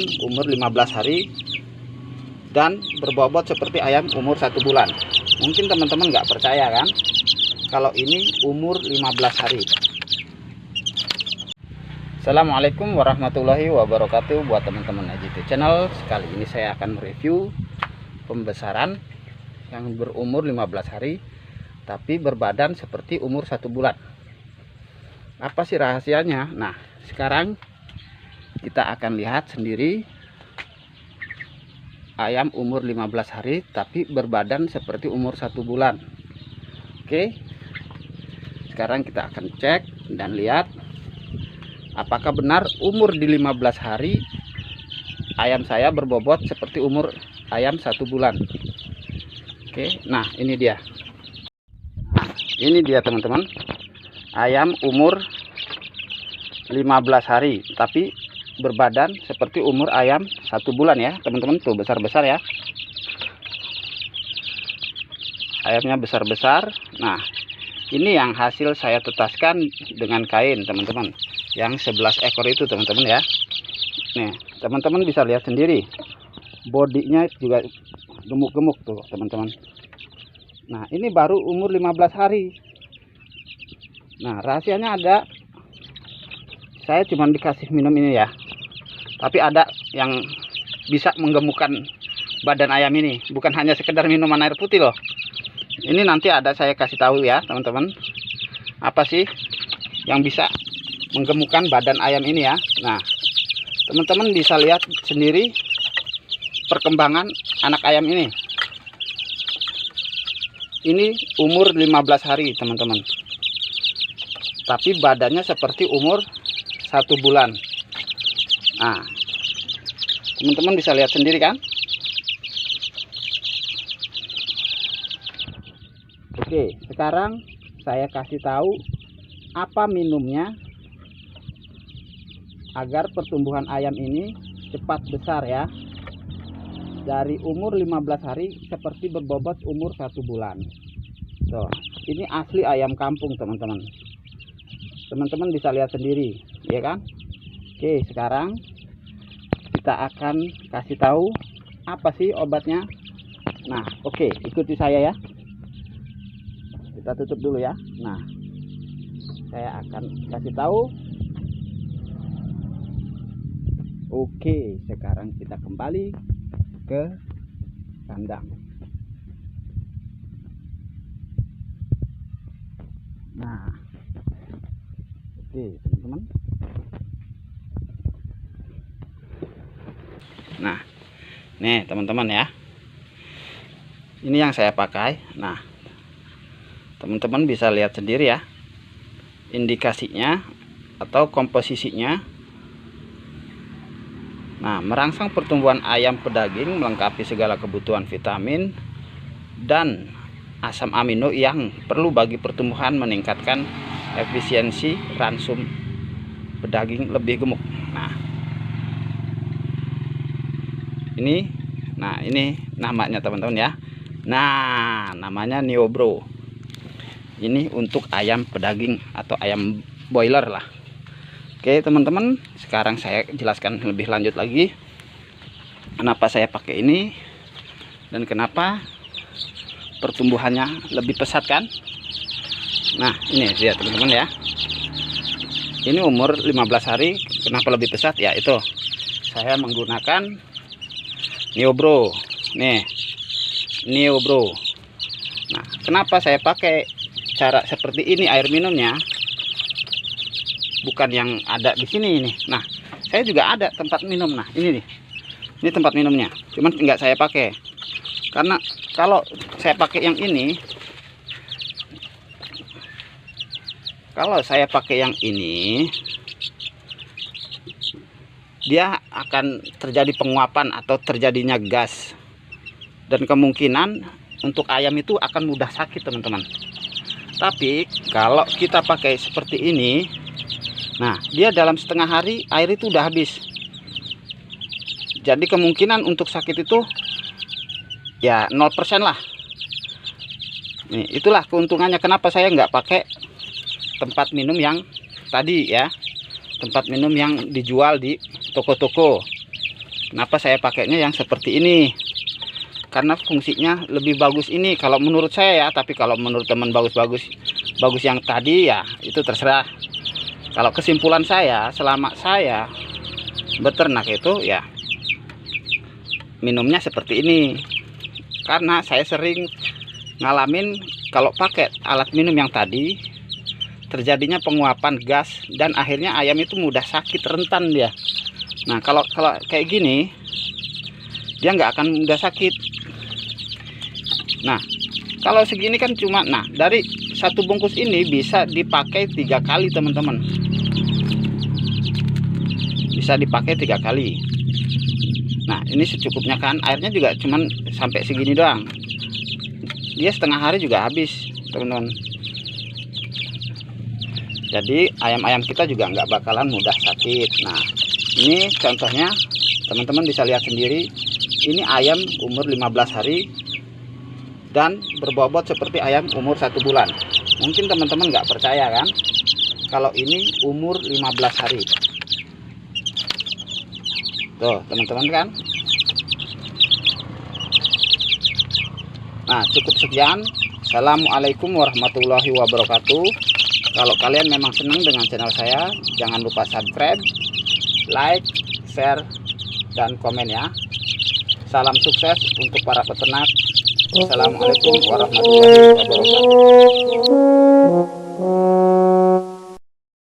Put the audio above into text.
umur 15 hari dan berbobot seperti ayam umur satu bulan. Mungkin teman-teman nggak percaya kan kalau ini umur 15 hari. Assalamualaikum warahmatullahi wabarakatuh buat teman-teman AJT channel. Sekali ini saya akan mereview pembesaran yang berumur 15 hari tapi berbadan seperti umur satu bulan. Apa sih rahasianya? Nah sekarang kita akan lihat sendiri ayam umur 15 hari tapi berbadan seperti umur satu bulan. Oke sekarang kita akan cek dan lihat apakah benar umur di 15 hari ayam saya berbobot seperti umur ayam satu bulan. Oke nah ini dia. Ini dia teman-teman. Ayam umur 15 hari tapi berbadan seperti umur ayam satu bulan ya teman-teman. Tuh besar-besar ya. Ayamnya besar-besar. Nah ini yang hasil saya tetaskan dengan kain teman-teman. Yang 11 ekor itu teman-teman ya. Nih teman-teman bisa lihat sendiri. Bodinya juga gemuk-gemuk tuh teman-teman. Nah ini baru umur 15 hari. Nah rahasianya ada. Saya cuma dikasih minum ini ya tapi ada yang bisa menggemukkan badan ayam ini. Bukan hanya sekedar minuman air putih loh. Ini nanti ada saya kasih tahu ya teman-teman. Apa sih yang bisa menggemukkan badan ayam ini ya? Nah teman-teman bisa lihat sendiri perkembangan anak ayam ini. Ini umur 15 hari teman-teman. Tapi badannya seperti umur satu bulan nah teman-teman bisa lihat sendiri kan? Oke sekarang saya kasih tahu apa minumnya agar pertumbuhan ayam ini cepat besar ya. Dari umur 15 hari seperti berbobot umur satu bulan. Tuh ini asli ayam kampung teman-teman. Teman-teman bisa lihat sendiri ya kan? Oke sekarang kita akan kasih tahu apa sih obatnya. Nah oke ikuti saya ya. Kita tutup dulu ya. Nah saya akan kasih tahu. Oke sekarang kita kembali ke kandang. Nah oke teman-teman Nah, nih teman-teman ya. Ini yang saya pakai. Nah, teman-teman bisa lihat sendiri ya. Indikasinya atau komposisinya. Nah, merangsang pertumbuhan ayam pedaging melengkapi segala kebutuhan vitamin dan asam amino yang perlu bagi pertumbuhan meningkatkan efisiensi ransum pedaging lebih gemuk. Nah, ini nah ini namanya teman-teman ya. Nah namanya Neobro ini untuk ayam pedaging atau ayam boiler lah. Oke teman-teman sekarang saya jelaskan lebih lanjut lagi kenapa saya pakai ini dan kenapa pertumbuhannya lebih pesat kan? Nah ini lihat teman-teman ya. Ini umur 15 hari kenapa lebih pesat? Ya itu. Saya menggunakan Neo bro. Nih. Neo bro. Nah kenapa saya pakai cara seperti ini air minumnya? Bukan yang ada di sini ini. Nah saya juga ada tempat minum. Nah ini nih. Ini tempat minumnya. Cuman nggak saya pakai. Karena kalau saya pakai yang ini kalau saya pakai yang ini dia akan terjadi penguapan atau terjadinya gas. Dan kemungkinan untuk ayam itu akan mudah sakit teman-teman. Tapi kalau kita pakai seperti ini nah dia dalam setengah hari air itu udah habis. Jadi kemungkinan untuk sakit itu ya 0% lah. Nih itulah keuntungannya. Kenapa saya nggak pakai tempat minum yang tadi ya? Tempat minum yang dijual di toko-toko. Kenapa saya pakainya yang seperti ini? Karena fungsinya lebih bagus ini. Kalau menurut saya ya tapi kalau menurut teman bagus-bagus bagus yang tadi ya itu terserah. Kalau kesimpulan saya selama saya beternak itu ya minumnya seperti ini. Karena saya sering ngalamin kalau pakai alat minum yang tadi terjadinya penguapan gas dan akhirnya ayam itu mudah sakit rentan dia nah kalau kalau kayak gini dia nggak akan mudah sakit. Nah kalau segini kan cuma nah dari satu bungkus ini bisa dipakai tiga kali teman-teman. Bisa dipakai tiga kali. Nah ini secukupnya kan airnya juga cuman sampai segini doang. Dia setengah hari juga habis teman-teman. Jadi ayam-ayam kita juga nggak bakalan mudah sakit. Nah ini contohnya teman-teman bisa lihat sendiri. Ini ayam umur 15 hari dan berbobot seperti ayam umur satu bulan. Mungkin teman-teman nggak percaya kan? Kalau ini umur 15 hari. Tuh teman-teman kan? Nah cukup sekian. Assalamualaikum warahmatullahi wabarakatuh. Kalau kalian memang senang dengan channel saya, jangan lupa subscribe, like, share, dan komen ya. Salam sukses untuk para peternak. Assalamualaikum warahmatullahi wabarakatuh.